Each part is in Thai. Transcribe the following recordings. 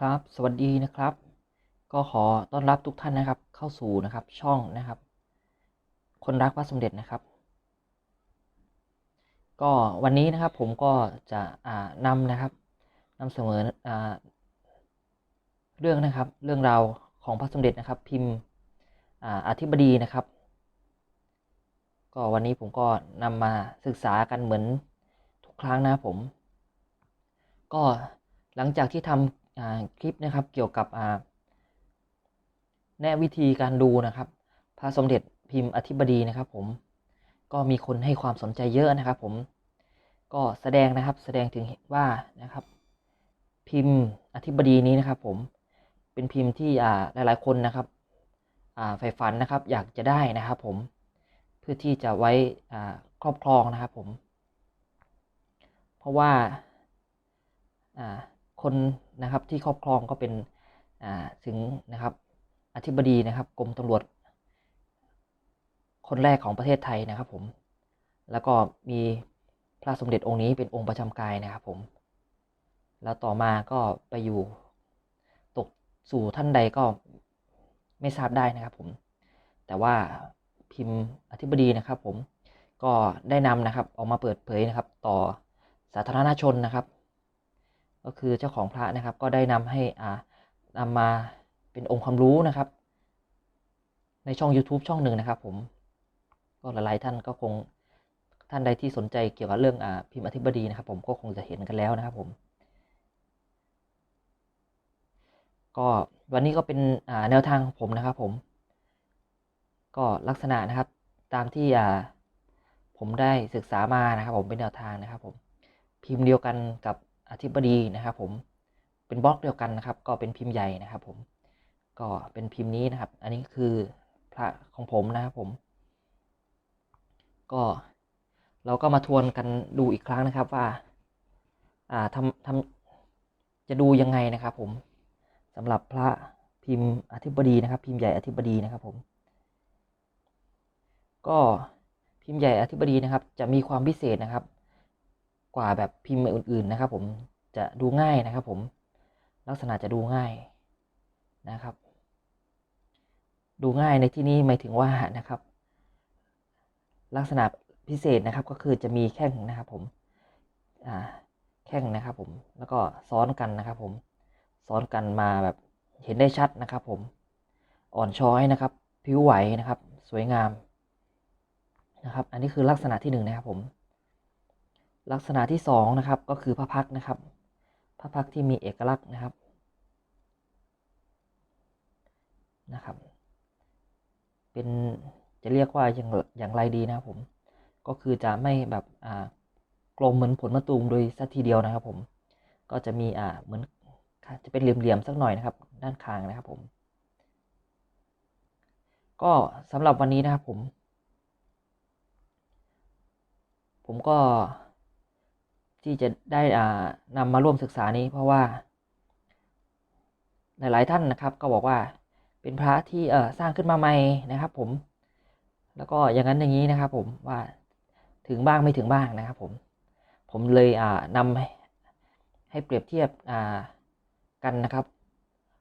ครับ สวัสดีนะครับ ก็ขอต้อนรับทุกท่านนะครับ เข้าสู่นะครับช่องนะครับ คนรักพระสมเด็จนะครับ ก็วันนี้นะครับผมก็จะอ่านำนะครับนำเสนออ่าเรื่องนะครับ เรื่องราวของพระสมเด็จนะครับ พิมพ์อ่าอธิบดีนะครับ ก็วันนี้ผมก็นำมาศึกษากันเหมือนทุกครั้งนะผม ก็หลังจากที่ทำ คลิปนะครับเกี่ยวกับแนะวิธีการดูนะครับ พระสมเด็จพิมพ์อธิบดีนะครับ ผมก็มีคนให้ความสนใจเยอะนะครับ ผมก็แสดงนะครับแสดงถึงว่านะครับ พิมพ์อธิบดีนี้นะครับ ผมเป็นพิมพ์ที่อ่าหลาย ๆ คนนะครับใฝ่ฝันนะครับ อยากจะได้นะครับ ผมเพื่อที่จะไว้ครอบครองนะครับ ผม เพราะว่าอ่า คนนะครับที่ครอบครองก็เป็นถึงนะครับอธิบดีนะครับกรมตำรวจ คนแรกของประเทศไทยนะครับผม แล้วก็มีพระสมเด็จองค์นี้เป็นองค์ประจำกายนะครับผม แล้วต่อมาก็ไปอยู่ตกสู่ท่านใดก็ไม่ทราบได้นะครับผม แต่ว่าพิมพ์อธิบดีนะครับผมก็ได้นำนะครับออกมาเปิดเผยนะครับ ต่อสาธารณชนนะครับ ก็คือเจ้าของพระนะครับ ก็ได้นำให้อ่านำมาเป็นองค์ความรู้นะครับ ในช่อง YouTube ช่องหนึ่งนะครับ ผม ก็หลายๆท่านก็คงท่านใดที่สนใจเกี่ยวกับเรื่องอ่าพิมพ์อธิบดีนะครับ ผมก็คงจะเห็นกันแล้วนะครับผมก็วันนี้ก็เป็นอ่าแนวทางของผมนะครับผม ก็ลักษณะนะครับ ตามที่อ่าผมได้ศึกษามานะครับ ผมเป็นแนวทางนะครับ ผมพิมพ์เดียวกันกับ ธิบดีนะครับผมเป็นบล็อกเดียวกันนะครับ ก็เป็นพิมพ์ใหญ่นะครับ ผมก็เป็นพิมพ์นี้นะครับ อันนี้คือพระของผมนะครับผม ก็เราก็มาทวนกันดูอีกครั้งนะครับว่า อ่าทำทำจะดูยังไงนะครับ ผมสำหรับพระพิมพ์อธิบดีนะครับ พิมพ์ใหญ่อธิบดีนะครับ ผม ก็พิมพ์ใหญ่อธิบดีนะครับ จะมีความพิเศษนะครับ กว่าแบบพิมพ์อื่นๆนะครับ ผมจะดูง่ายนะครับ ผมลักษณะจะดูง่ายนะครับ ดูง่ายในที่นี้หมายถึงว่านะครับ ลักษณะพิเศษนะครับก็คือจะมีแข้งนะครับ ผมแข้งนะครับ ผมแล้วก็ซ้อนกันนะครับ ผมซ้อนกันมาแบบเห็นได้ชัดนะครับ ผมอ่อนช้อยนะครับ ผิวไหวนะครับ สวยงามนะครับ อันนี้คือลักษณะที่หนึ่งนะครับผม ลักษณะที่สองนะครับก็คือพระพักนะครับ พระพักที่มีเอกลักษณ์นะครับนะครับ เป็นจะเรียกว่าอย่างอย่างไรดีนะครับผม ก็คือจะไม่แบบอ่ากลมเหมือนผลมะตูมโดยสักทีเดียวนะครับ ผม ก็จะมีอ่าเหมือนจะเป็นเหลี่ยมๆสักหน่อยนะครับ ด้านข้างนะครับผม ก็สำหรับวันนี้นะครับผม ผมก็ ที่จะได้อ่านำมาร่วมศึกษานี้เพราะว่า หลายๆท่านนะครับ ก็บอกว่าเป็นพระที่เสร้างขึ้นมาใหม่นะครับ ผม แล้วก็อย่างนั้นอย่างนี้นะครับ ผมว่าถึงบ้างไม่ถึงบ้างนะครับ ผม ผมเลยอ่านำให้เปรียบเทียบกันนะครับ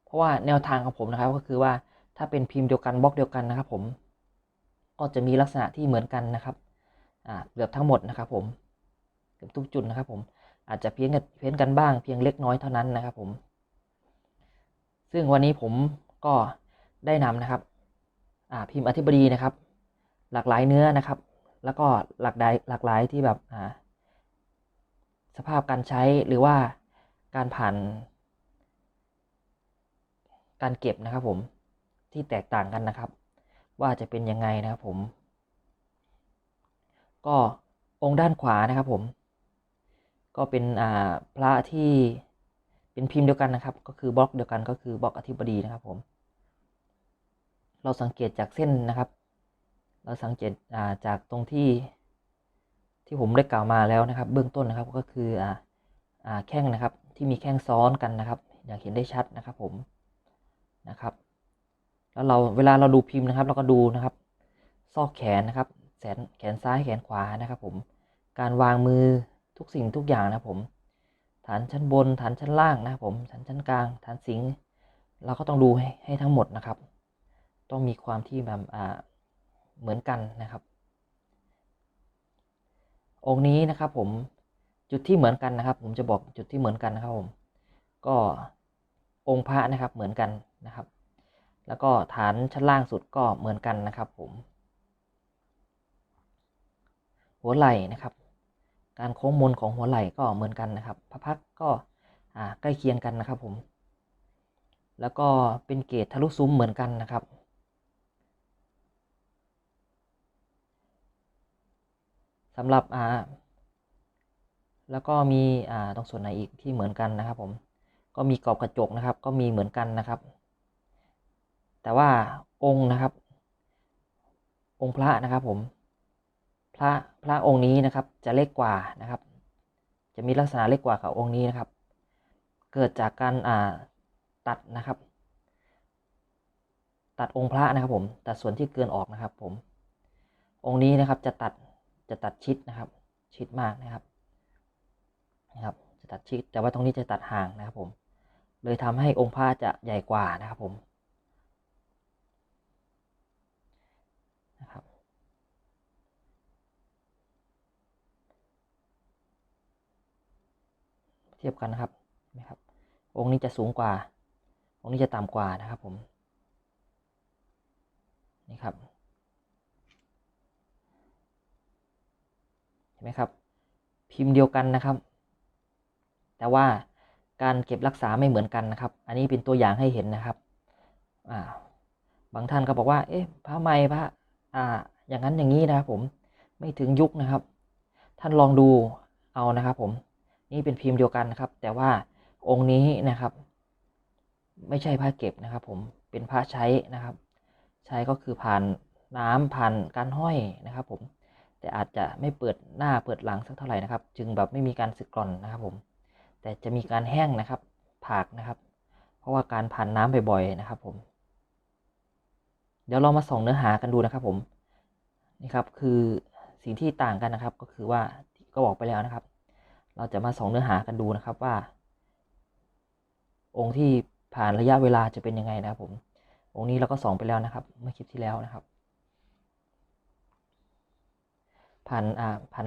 เพราะว่าแนวทางของผมนะครับ ก็คือว่าถ้าเป็นพิมพ์เดียวกันบล็อกเดียวกันนะครับ ผม ก็จะมีลักษณะที่เหมือนกันนะครับเกือบทั้งหมดนะครับ ผม กือบทุกจุดนะครับผมอาจจะเพี้ยนกันเพี้ยนกันบ้างเพียงเล็กน้อยเท่านั้นนะครับผม ซึ่งวันนี้ผมก็ได้นำนะครับพิมพ์อธิบดีนะครับ หลากหลายเนื้อนะครับ แล้วก็หลากหลายหลากหลายที่แบบสภาพการใช้หรือว่าการผ่าน การเก็บนะครับผมที่แตกต่างกันนะครับ ว่าจะเป็นยังไงนะครับผม ก็องค์ด้านขวานะครับผม ก็เป็นพระที่เป็นพิมพ์เดียวกันนะครับ ก็คือบล็อกเดียวกันก็คือบล็อกอธิบดีนะครับผม เราสังเกตจากเส้นนะครับ เราสังเกตาจากตรงที่ที่ผมได้กล่าวมาแล้วนะครับ เบื้องต้นนะครับก็คือออ่าแข้งนะครับที่มีแข้งซ้อนกันนะครับ อย่างเห็นได้ชัดนะครับผมนะครับ แล้วเราเวลาเราดูพิมพ์นะครับ เราก็ดูนะครับซอกแขนนะครับแขนแขนซ้ายแขนขวานะครับ ผมการวางมือ ทุกสิ่งทุกอย่างนะผม ฐานชั้นบนฐานชั้นล่างนะผมฐานชั้นกลาง ฐานสิงเราก็ต้องดูให้ให้ทั้งหมดนะครับ ต้องมีความที่แบบอ่าเหมือนกันนะครับ องค์นี้นะครับผมจุดที่เหมือนกันนะครับ ผมจะบอกจุดที่เหมือนกันนะครับผมก็องค์พระนะครับเหมือนกันนะครับ แล้วก็ฐานชั้นล่างสุดก็เหมือนกันนะครับผม หัวไหล่นะครับ การโค้งมนของหัวไหล่ก็เหมือนกันนะครับพระพักก็ใกล้เคียงกันนะครับผม แล้วก็เป็นเกตทะลุซุ้มเหมือนกันนะครับ สำหรับอ่าแล้วก็มีอ่าตรงส่วนไหนอีกที่เหมือนกันนะครับผม ก็มีกรอบกระจกนะครับ ก็มีเหมือนกันนะครับ แต่ว่าองค์นะครับ องค์พระนะครับผม พระพระองค์นี้นะครับจะเล็กกว่านะครับ จะมีลักษณะเล็กกว่ากับองค์นี้นะครับ เกิดจากการอ่าตัดนะครับ ตัดองค์พระนะครับผมตัดส่วนที่เกินออกนะครับ ผม องค์นี้นะครับจะตัดจะตัดชิดนะครับ ชิดมากนะครับนะครับ จะตัดชิดแต่ว่าตรงนี้จะตัดห่างนะครับ ผม เลยทำให้องค์พระจะใหญ่กว่านะครับผมนะครับ เทียบกันนะครับนไหมครับ องค์นี้จะสูงกว่า องค์นี้จะต่ำกว่านะครับผม นี่ครับ เห็นไหมครับ พิมพ์เดียวกันนะครับ แต่ว่าการเก็บรักษาไม่เหมือนกันนะครับ อันนี้เป็นตัวอย่างให้เห็นนะครับ อ่า บางท่านก็บอกว่า เอ๊ะ พระไม่พระอ่า อย่างนั้นอย่างนี้นะครับผม ไม่ถึงยุคนะครับ ท่านลองดูเอานะครับผม นี่เป็นพิมพ์เดียวกันนะครับ แต่ว่าองค์นี้นะครับ ไม่ใช่พระเก็บนะครับ ผมเป็นพระใช้นะครับ ใช้ก็คือผ่านน้ำผ่านการห้อยนะครับ ผมแต่อาจจะไม่เปิดหน้าเปิดหลังสักเท่าไหร่นะครับ จึงแบบไม่มีการสึกกร่อนนะครับ ผม แต่จะมีการแห้งนะครับ ผากนะครับ เพราะว่าการผ่านน้ำบ่อยๆนะครับ ผม เดี๋ยวเรามาส่องเนื้อหากันดูนะครับ ผมนี่ครับคือสิ่งที่ต่างกันนะครับ ก็คือว่าก็บอกไปแล้วนะครับ เราจะมาส่องเนื้อหากันดูนะครับว่า องค์ที่ผ่านระยะเวลาจะเป็นยังไงนะครับผม องค์นี้เราก็ส่องไปแล้วนะครับ เมื่อคลิปที่แล้วนะครับ ผ่านอ่าผ่าน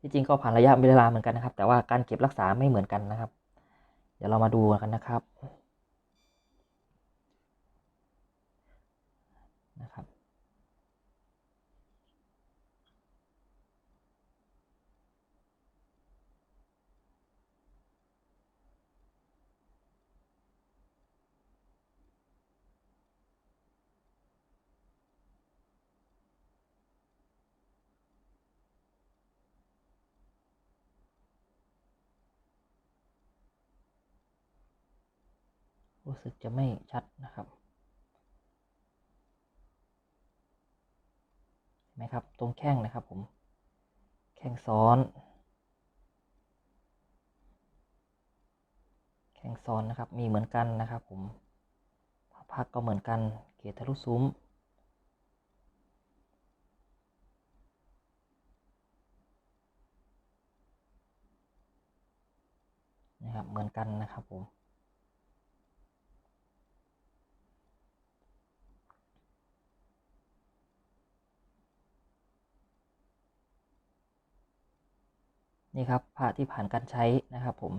ที่จริงก็ผ่านระยะเวลาเหมือนกันนะครับ แต่ว่าการเก็บรักษาไม่เหมือนกันนะครับ เดี๋ยวเรามาดูกันนะครับนะครับ รู้สึกจะไม่ชัดนะครับเห็นไหมครับ ตรงแข้งนะครับผม แข้งซ้อน แข้งซ้อนนะครับ มีเหมือนกันนะครับผมพักก็เหมือนกัน เกตทะลุซุ้มนะครับเหมือนกันนะครับผม นี่ครับพระที่ผ่านการใช้นะครับ ผม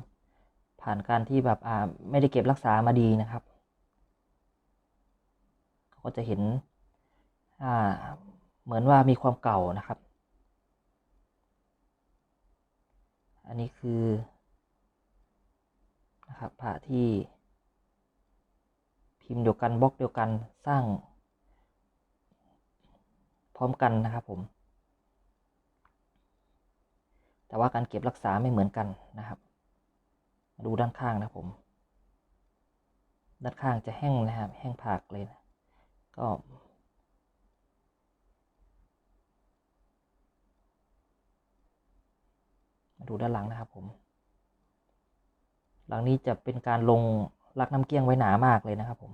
ผ่านการที่แบบอ่าไม่ได้เก็บรักษามาดีนะครับก็จะเห็นอ่าเหมือนว่ามีความเก่านะครับ อันนี้คือนะครับพระที่พิมพ์เดียวกันบล็อกเดียวกันสร้างพร้อมกันนะครับผม แต่ว่าการเก็บรักษาไม่เหมือนกันนะครับดูด้านข้างนะผม ด้านข้างจะแห้งนะครับ แห้งผากเลยนะก็มาดูด้านหลังนะครับผม หลังนี้จะเป็นการลงรักน้ำเกี้ยงไว้หนามากเลยนะครับผม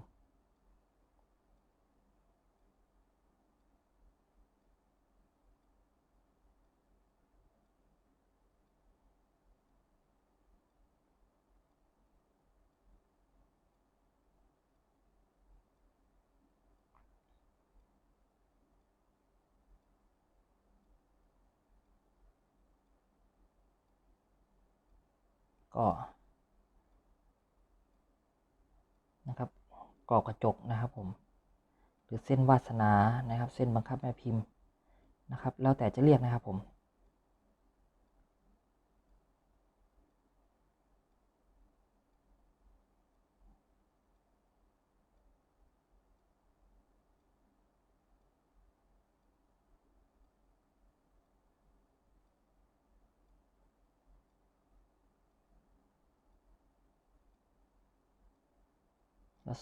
ก็นะครับกรอบกระจกนะครับผม หรือเส้นวาสนานะครับ เส้นบังคับแม่พิมพ์นะครับ แล้วแต่จะเรียกนะครับผม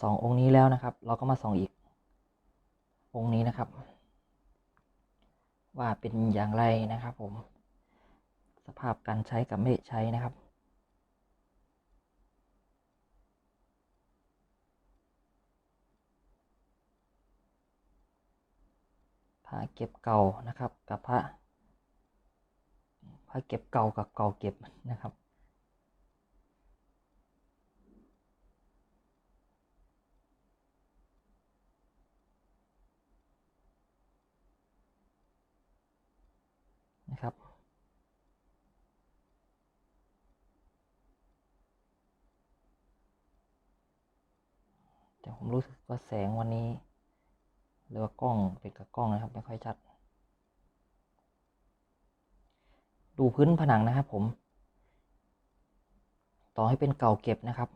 สององค์นี้แล้วนะครับ เราก็มาส่องอีก องค์นี้นะครับ ว่าเป็นอย่างไรนะครับ ผม สภาพการใช้กับไม่ใช้นะครับพระเก็บเก่านะครับ กับพระพระเก็บเก่ากับเก่าเก็บนะครับ แต่ผม รู้สึกว่าแสงวันนี้ หรือว่ากล้องเป็นกับกล้องนะครับไม่ค่อยชัด ดูพื้นผนังนะครับผม ต่อให้เป็นเก่าเก็บนะครับ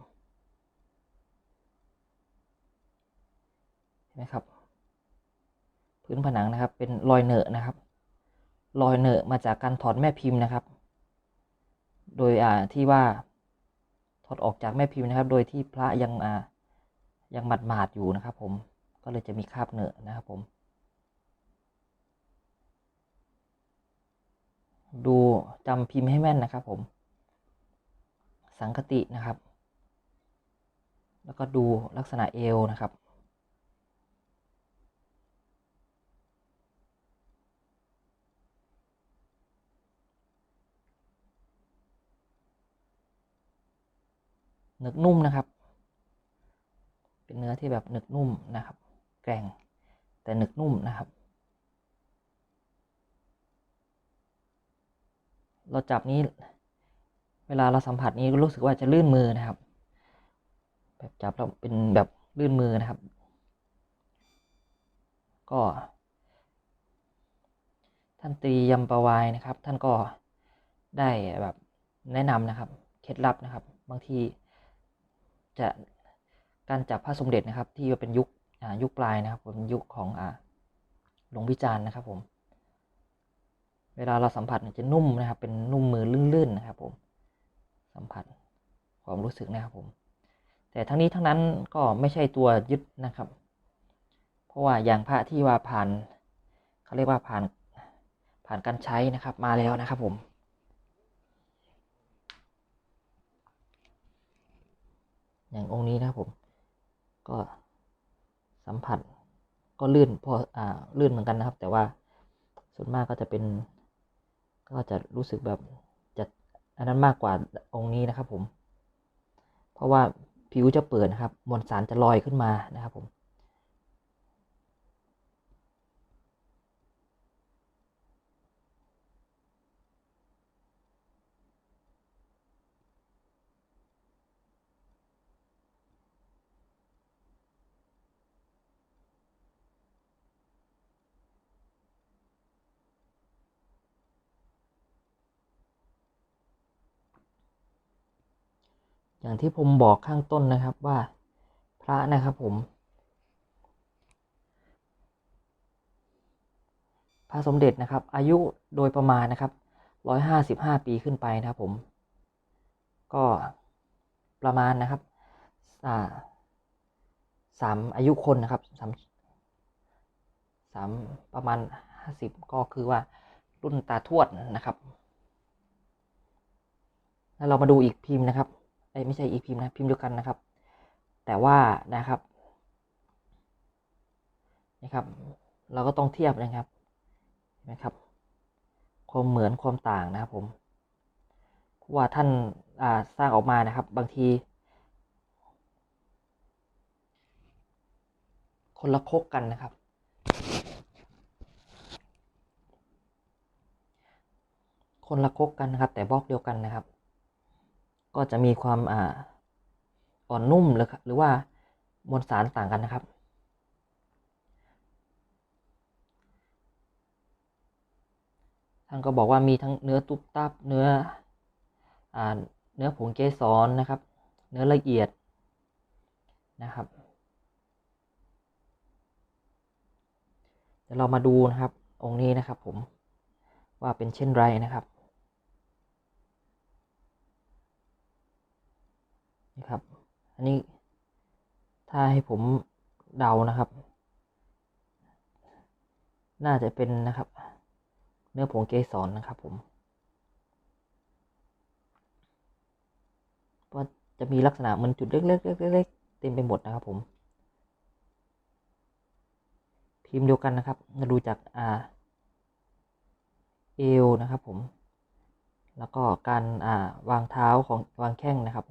เห็นไหมครับ พื้นผนังนะครับ เป็นรอยเหนอะนะครับ รอยเหนอะมาจากการถอดแม่พิมพ์นะครับ โดยอ่าที่ว่าถอดออกจากแม่พิมพ์นะครับ โดยที่พระยังอ่า ยังหมาดหมาดๆอยู่นะครับ ผมก็เลยจะมีคราบเหนอะนะครับผมดูจำพิมพ์ให้แม่นนะครับ ผม สังคตินะครับ แล้วก็ดูลักษณะเอวนะครับ นึกนุ่มนะครับ เป็นเนื้อที่แบบหนึกนุ่มนะครับ แกร่งแต่หนึกนุ่มนะครับ เราจับนี้ เวลาเราสัมผัสนี้รู้สึกว่าจะลื่นมือนะครับ แบบจับแล้วเป็นแบบลื่นมือนะครับ ก็ท่านตรียมประวายนะครับ ท่านก็ได้แบบแนะนำนะครับ เคล็ดลับนะครับ บางทีจะ การจับพระสมเด็จนะครับ ที่เป็นยุคยุคปลายนะครับเป็นยุคของหลวงพิจารณ์นะครับผม เวลาเราสัมผัสจะนุ่มนะครับ เป็นนุ่มมือลื่นๆนะครับผม สัมผัสความรู้สึกนะครับผม แต่ทั้งนี้ทั้งนั้นก็ไม่ใช่ตัวยึดนะครับ เพราะว่าอย่างพระที่ว่าผ่านเขาเรียกว่าผ่านผ่านการใช้นะครับมาแล้วนะครับผมอย่างองค์นี้นะครับผม ก็สัมผัสก็ลื่นพออ่าลื่นเหมือนกันนะครับ แต่ว่าส่วนมากก็จะเป็น ก็จะรู้สึกแบบจะอันนั้นมากกว่าองค์นี้นะครับผม เพราะว่าผิวจะเปิดนะครับ มวลสารจะลอยขึ้นมานะครับผม อย่างที่ผมบอกข้างต้นนะครับว่าพระนะครับผม พระสมเด็จนะครับ อายุโดยประมาณนะครับร้อยห้าสิบห้าปีขึ้นไปนะครับผม ก็ประมาณนะครับสามอายุคนนะครับสามสามประมาณห้าสิบก็คือว่ารุ่นตาทวดนะครับ แล้วเรามาดูอีกพิมพ์นะครับ ไม่ใช่อีกพิมพ์นะพิมพ์เดียวกันนะครับ แต่ว่านะครับนะครับ เราก็ต้องเทียบนะครับเห็นะครับ ความเหมือนความต่างนะครับผมว่าท่านาสร้างออกมานะครับ บางที คนละคกกันนะครับคนละคกกันนะครับ แต่บล็อกเดียวกันนะครับ ก็จะมีความอ่าอ่อนนุ่มหรือหรือว่ามวลสารต่างกันนะครับ ท่านก็บอกว่ามีทั้งเนื้อตุบตับเนื้ออ่าเนื้อผงเกสรนะครับ เนื้อละเอียดนะครับเดี๋ยวเรามาดูนะครับองค์นี้นะครับผมว่าเป็นเช่นไรนะครับ นี่ครับ อันนี้ถ้าให้ผมเดานะครับ น่าจะเป็นนะครับ เนื้อผงเกสรนะครับผมว่าจะมีลักษณะเหมันจุดเล็กๆเล็กๆเต็มไปหมดนะครับ ผม พิมพ์เดียวกันนะครับมาดูจากอ่าเอวนะครับผม แล้วก็การอ่าวางเท้าของวางแข้งนะครับ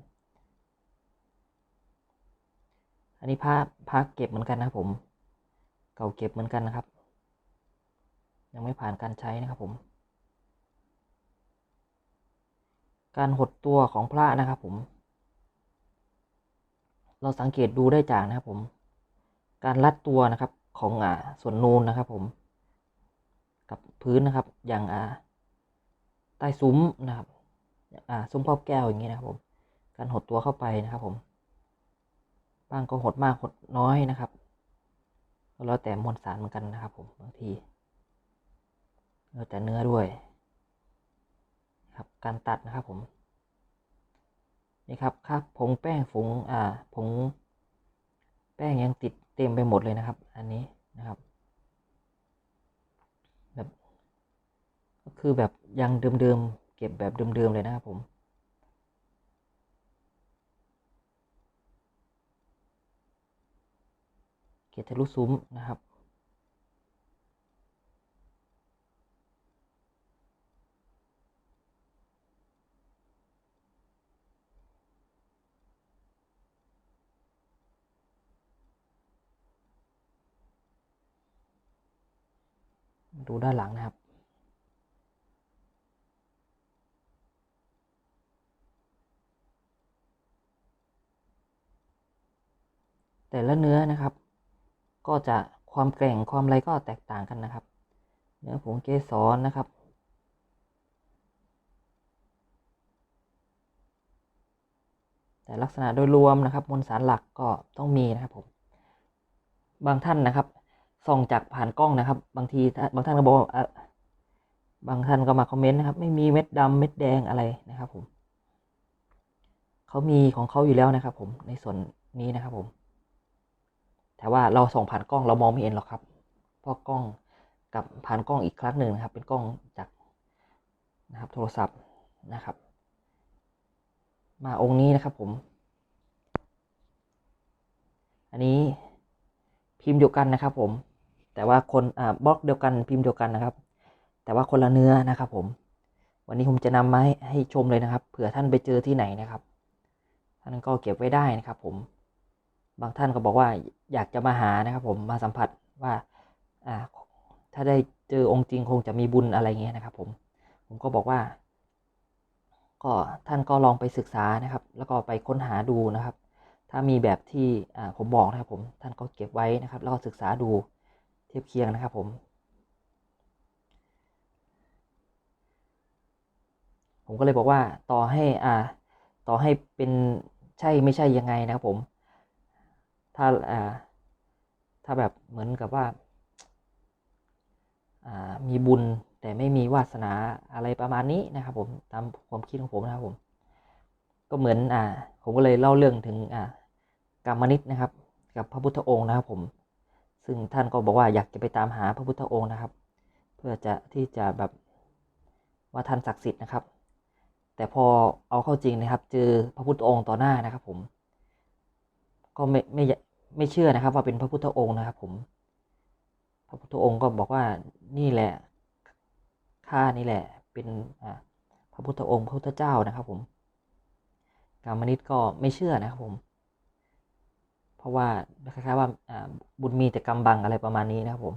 อันนี้ผ้าผ้าเก็บเหมือนกันนะครับผม เก่าเก็บเหมือนกันนะครับ ยังไม่ผ่านการใช้นะครับผม การหดตัวของพระนะครับผม เราสังเกตดูได้จากนะครับผม การรัดตัวนะครับของอ่าส่วนนูนนะครับผม กับพื้นนะครับอย่างอ่าใต้ซุ้มนะครับ อ่าซุ้มครอบแก้วอย่างนี้นะครับผม การหดตัวเข้าไปนะครับผม บ้างก็หดมากหดน้อยนะครับก็แล้วแต่มวลสารเหมือนกันนะครับ ผมบางทีแล้วแต่เนื้อด้วย ครับการตัดนะครับผมนี่ครับครับผงแป้งผงอ่าผงแป้งยังติดเต็มไปหมดเลยนะครับ อันนี้นะครับ แบบ ก็คือแบบยังเดิมๆเก็บแบบเดิมๆเลยนะครับผม เกตทะลุซุ้มนะครับ ดูด้านหลังนะครับแต่ละเนื้อนะครับ ก็จะความแกร่งความอะไรก็แตกต่างกันนะครับ เนื้อผงเกสรนะครับ แต่ลักษณะโดยรวมนะครับมวลสารหลักก็ต้องมีนะครับผม บางท่านนะครับส่องจากผ่านกล้องนะครับ บางทีบางท่านก็บอกว่าบางท่านก็มาคอมเมนต์นะครับ ไม่มีเม็ดดำเม็ดแดงอะไรนะครับผมเขามีของเขาอยู่แล้วนะครับผมในส่วนนี้นะครับผม แต่ว่าเราส่องผ่านกล้องเรามองไม่เห็นหรอกครับ เพราะกล้องกับผ่านกล้องอีกครั้งหนึ่งนะครับ เป็นกล้องจากนะครับโทรศัพท์นะครับ มาองค์นี้นะครับผม อันนี้พิมพ์เดียวกันนะครับ ผม แต่ว่าคนอ่าบล็อกเดียวกันพิมพ์เดียวกันนะครับ แต่ว่าคนละเนื้อนะครับ ผม วันนี้ผมจะนำมาให้ให้ชมเลยนะครับ เผื่อท่านไปเจอที่ไหนนะครับ ท่านก็เก็บไว้ได้นะครับ ผม บางท่านก็บอกว่าอยากจะมาหานะครับ ผมมาสัมผัสว่าอ่าถ้าได้เจอองค์จริงคงจะมีบุญอะไรเงี้ยนะครับ ผมผมก็บอกว่า ก็ท่านก็ลองไปศึกษานะครับ แล้วก็ไปค้นหาดูนะครับ ถ้ามีแบบที่อ่าผมบอกนะครับ ผมท่านก็เก็บไว้นะครับ แล้วก็ศึกษาดูเทียบเคียงนะครับ ผม ผมก็เลยบอกว่าต่อให้อ่า ต่อให้เป็นใช่ไม่ใช่ยังไงนะครับผม ถ้าอ่าถ้าแบบเหมือนกับว่าอ่ามีบุญแต่ไม่มีวาสนาอะไรประมาณนี้นะครับผมตามความคิดของผมนะครับผม ก็เหมือนอ่า ผมก็เลยเล่าเรื่องถึงอ่ากามนิตนะครับ กับพระพุทธองค์นะครับผมซึ่งท่านก็บอกว่าอยากจะไปตามหาพระพุทธองค์นะครับ เพื่อจะที่จะแบบว่าท่านศักดิ์สิทธิ์นะครับ แต่พอเอาเข้าจริงนะครับ เจอพระพุทธองค์ต่อหน้านะครับผม ก็ไม่ไม่ไม่เชื่อนะครับ ว่าเป็นพระพุทธองค์นะครับ ผม พระพุทธองค์ก็บอกว่านี่แหละข้านี่แหละ เป็นพระพุทธองค์พระพุทธเจ้านะครับ ผมกามนิตก็ไม่เชื่อนะครับผม เพราะว่าคล้ายๆว่าบุญมีแต่กรรมบังอะไรประมาณนี้นะครับผม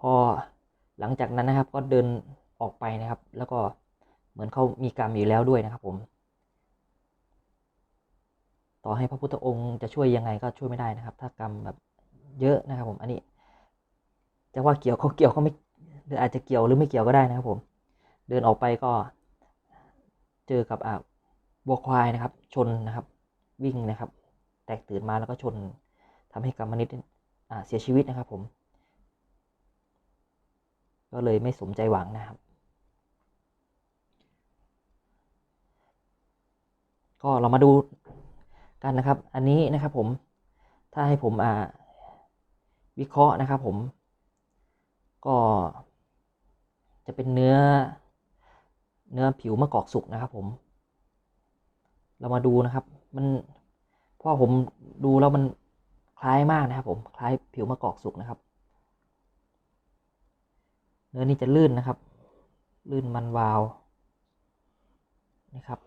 พอหลังจากนั้นนะครับก็เดินออกไปนะครับ แล้วก็เหมือนเขามีกรรมอยู่แล้วด้วยนะครับผม ต่อให้พระพุทธองค์จะช่วยยังไงก็ช่วยไม่ได้นะครับ ถ้ากรรมแบบเยอะนะครับผมอันนี้ จะว่าเกี่ยวเขาเกี่ยวเขาไม่หรืออาจจะเกี่ยวหรือไม่เกี่ยวก็ได้นะครับผม เดินออกไปก็เจอกับอ่าวัวควายนะครับ ชนนะครับ วิ่งนะครับ แตกตื่นมาแล้วก็ชนทำให้กรรมนิดอ่าเสียชีวิตนะครับผม ก็เลยไม่สมใจหวังนะครับ ก็เรามาดู กันนะครับ อันนี้นะครับผมถ้าให้ผมอ่าวิเคราะห์นะครับ ผม ก็จะเป็นเนื้อ เนื้อผิวมะกอกสุกนะครับ ผม เรามาดูนะครับ มันเพราะผมดูแล้วมันคล้ายมากนะครับ ผมคล้ายผิวมะกอกสุกนะครับ เนื้อนี้จะลื่นนะครับ ลื่นมันวาวนะครับ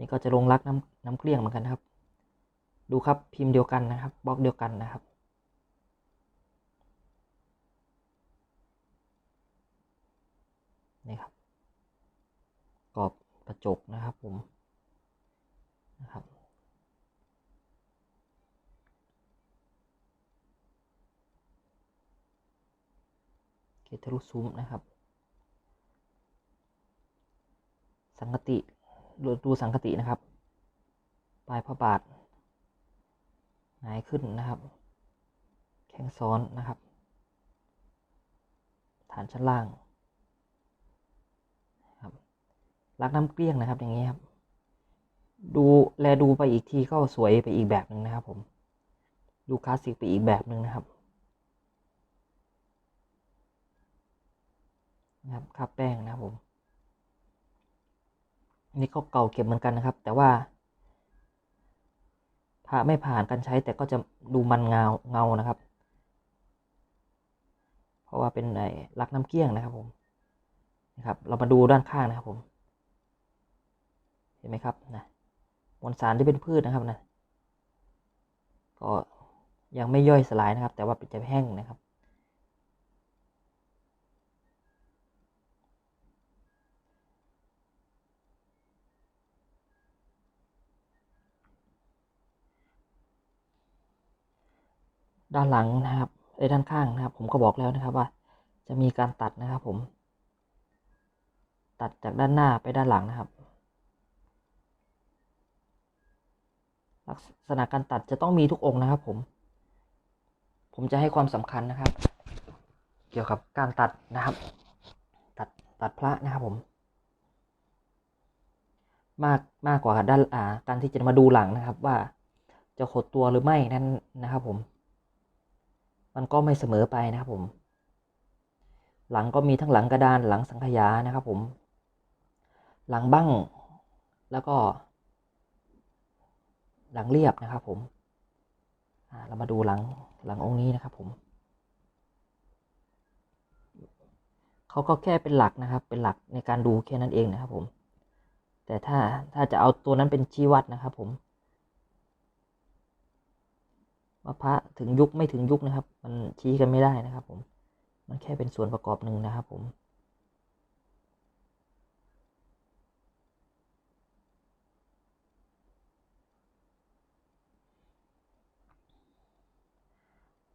นี่ก็จะลงรักน้ำน้ำเกลี้ยงเหมือนกันนะครับ ดูครับพิมพ์เดียวกันนะครับบล็อกเดียวกันนะครับ นี่ครับกรอบกระจกนะครับผมนะครับเกทะลุซุ้มนะครับ สังกติ ดูดูสังกตินะครับ ปลายพระบาทหงายขึ้นนะครับ แข้งซ้อนนะครับ ฐานชั้นล่างครับรักน้ำเกลี้ยงนะครับ อย่างนี้ครับ ดูแลดูไปอีกทีก็สวยไปอีกแบบหนึ่งนะครับ ผม ดูคลาสสิกไปอีกแบบหนึ่งนะครับนะครับคาบแป้งนะครับผม นี่ก็เก่าเก็บเหมือนกันนะครับ แต่ว่าผ่าไม่ผ่านการใช้แต่ก็จะดูมันเงาเงานะครับ เพราะว่าเป็นไอ้ลักน้ำเกลี้ยงนะครับผมนะครับ เรามาดูด้านข้างนะครับผม เห็นไหมครับนะมวลสารที่เป็นพืชนะครับนะก็ยังไม่ย่อยสลายนะครับ แต่ว่าเป็นจะแห้งนะครับ ด้านหลังนะครับไอ้ด้านข้างนะครับ ผมก็บอกแล้วนะครับว่า จะมีการตัดนะครับผม ตัดจากด้านหน้าไปด้านหลังนะครับ ลักษณะการตัดจะต้องมีทุกองค์นะครับผม ผมจะให้ความสำคัญนะครับ เกี่ยวกับการตัดนะครับ ตัดตัดพระนะครับผม มากมากกว่าด้านอ่าการที่จะมาดูหลังนะครับ ว่าจะขดตัวหรือไม่นั่นนะครับผม มันก็ไม่เสมอไปนะครับผม หลังก็มีทั้งหลังกระดานหลังสังขยานะครับผม หลังบั้งแล้วก็ หลังเรียบนะครับผมเรามาดูหลังหลังองค์นี้นะครับผมเขาก็แค่เป็นหลักนะครับ เป็นหลักในการดูแค่นั้นเองนะครับผม แต่ถ้าถ้าจะเอาตัวนั้นเป็นชี้วัดนะครับผม ว่าพระถึงยุคไม่ถึงยุคนะครับ มันชี้กันไม่ได้นะครับ ผม มันแค่เป็นส่วนประกอบหนึ่งนะครับ ผม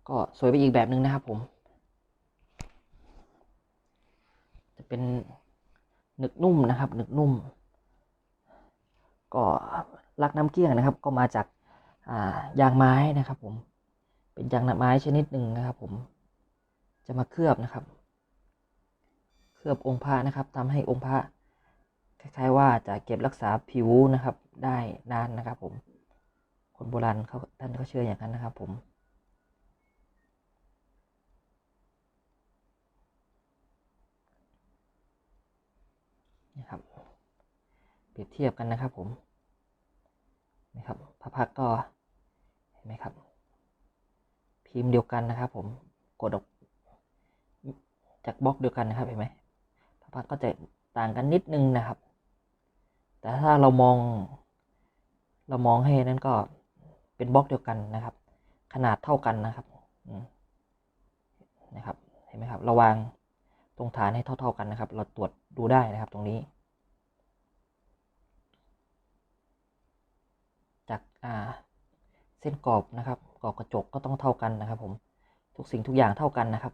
ก็สวยไปอีกแบบหนึ่งนะครับผม จะเป็นหนึกนุ่มนะครับ หนึกนุ่ม ก็ลักน้ำเกลี้ยงนะครับ ก็มาจาก ยางไม้นะครับ ผม เป็นยางไม้ชนิดหนึ่งนะครับ ผม จะมาเคลือบนะครับ เคลือบองค์พระนะครับทำให้องค์พระคล้ายๆว่าจะเก็บรักษาผิวนะครับ ได้นานนะครับ ผม คนโบราณเขาท่านเขาเชื่ออย่างนั้นนะครับ ผมนะครับเปรียบเทียบกันนะครับผมนะครับพระพักก็ ไหมครับ พิมพ์เดียวกันนะครับ ผมกดออกจากบล็อกเดียวกันนะครับเห็นไหมพระพักก็จะต่างกันนิดนึงนะครับ แต่ถ้าเรามอง เรามองให้นั้นก็เป็นบล็อกเดียวกันนะครับ ขนาดเท่ากันนะครับนะครับเห็นไหมครับ ระวางตรงฐานให้เท่า ๆกันนะครับ เราตรวจดูได้นะครับตรงนี้ จากอ่า ส้นกรอบนะครับกรอบกระจกก็ต้องเท่ากันนะครับ ผมทุกสิ่งทุกอย่างเท่ากันนะครับ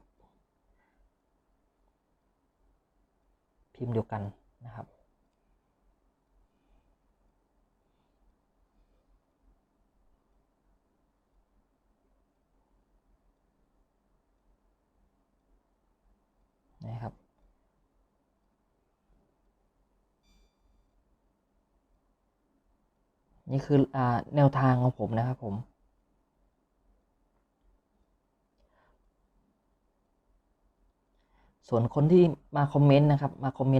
พิมพ์เดียวกันนะครับ นะครับ นี่คืออแนวทางของผมนะครับผม ส่วนคนที่มาคอมเมนต์นะครับ มาคอมเมนต์